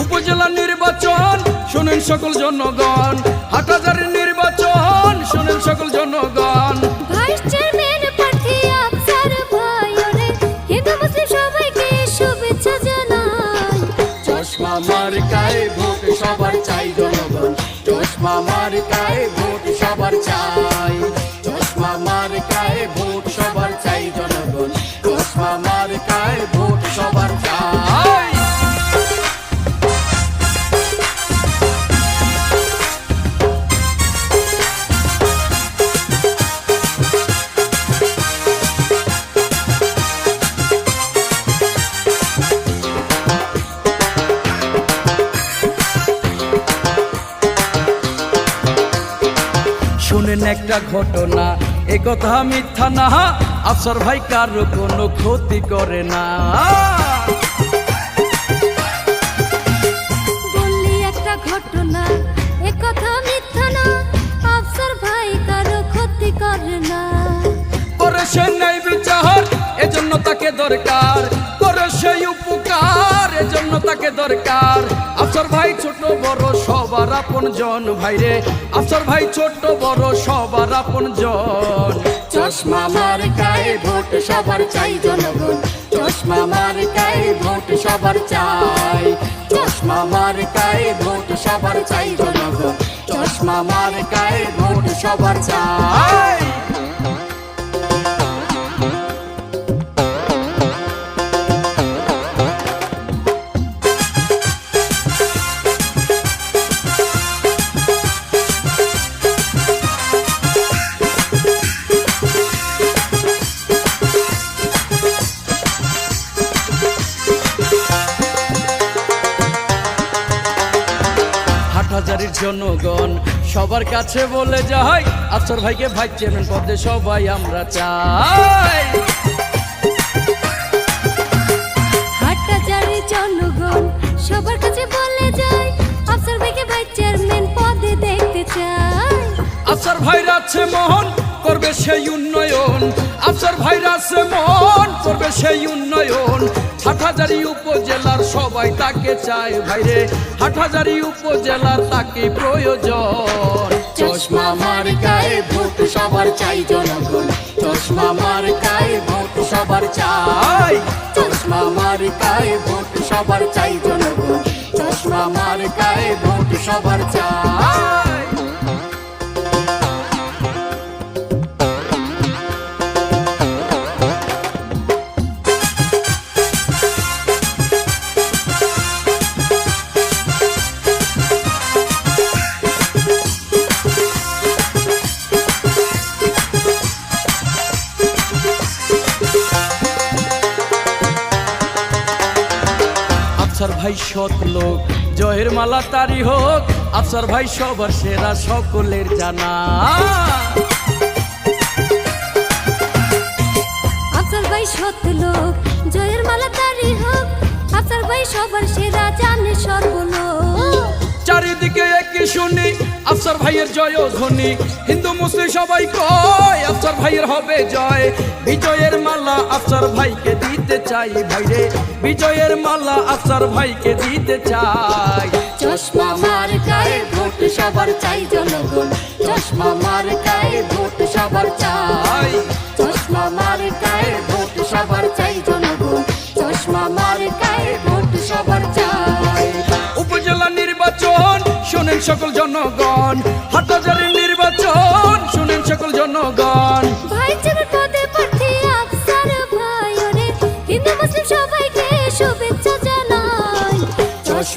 উপজেলা নির্বাচন শুনেন সকল জনগণ। হাটাজারের নির্বাচন শুনেন সকল জনগণ। চশমা মার কায় ভোট সবার চাই জনগণ। চশমা মার্কায় ভোট শুনেন একটা ঘটনা। এ কথা মিথ্যা না আফসর ভাই কারও কোনো ক্ষতি করে না। বললি একটা ঘটনা এ কথা মিথ্যা না আফসার ভাই কারও ক্ষতি করে না। করে সে নাই বিচার এজন্য তাকে দরকার। করে সেই উপকার এজন্য তাকে দরকার। আফসর ভাই ছোট বড় সবার আপন জন ভাই রে। আফসর ভাই ছোট বড় সবার আপন জন। চশমা মার মার্কায় ভোট সবার চাই জনগণ। চশমা মার মার্কায় ভোট সবার চাই। চশমা মার মার্কায় ভোট সবার চাই জনগণ। চশমা মার মার্কায় ভোট সবার চাই। আই! হাটহাজারির জনগণ সবার কাছে বলে যায় আফসর ভাইকে ভাই চেয়ারম্যান পদে সবাই আমরা চাই জনগণ সবার কাছে বলে যায় আফসার ভাইকে ভাই চেয়ারম্যান পদে দেখতে চাই আফসর ভাইরা আছে মন করবে সেই উন্নয়ন আফসর ভাইরা আছে করবে সেই উন্নয়ন হাটহাজারি উপজেলার সবাই তাকে চায়। ভাইরে হাটহাজারি উপজেলার তাকে প্রয়োজন। চশমা মার গায়ে ভোট সবার চাই জনগণ। চশমা মার গায়ে ভোট সবার চাই। চশমা মার গায়ে ভোট সবার চাই জনগণ। আফসর ভাই সৎ লোক জয়ের মালা তারি হোক। আফসর ভাই সবার সেরা সকলের জানা। আফসার ভাই সৎ লোক জয়ের মালা তারি হোক। আফসার ভাই সবার সেরা জানে সর্বলোক। চারিদিকে একই শুনি আফসর ভাইয়ের জয় ধ্বনি। হিন্দু মুসলিম সবাই কয় আফসর ভাইয়ের হবে জয়। বিজয়ের মালা আফসর ভাইকে দিতে চাই ভাইরে। বিজয়ের মালা আফসর ভাইকে দিতে চাই। চশমা মার্কায় ভোট সবার চাই জনগণ। চশমা মার্কায় ভোট সবার চাই। চশমা মার্কায় ভোট সবার চাই জনগণ। চশমা মার্কায় ভোট সবার চাই। উপজেলা নির্বাচন শুনেন সকল জনগণ। হাটহাজারের নির্বাচন শুনেন সকল জনগণ।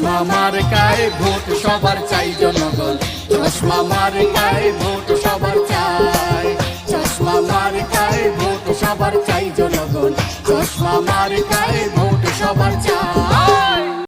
চশমা মার্কায় ভোট সবার চাই জনগণ। চশমা মার্কায় ভোট সবার চাই। চশমা মার্কায় ভোট সবার চাই জনগণ। চশমা মার্কায় ভোট সবার চাই।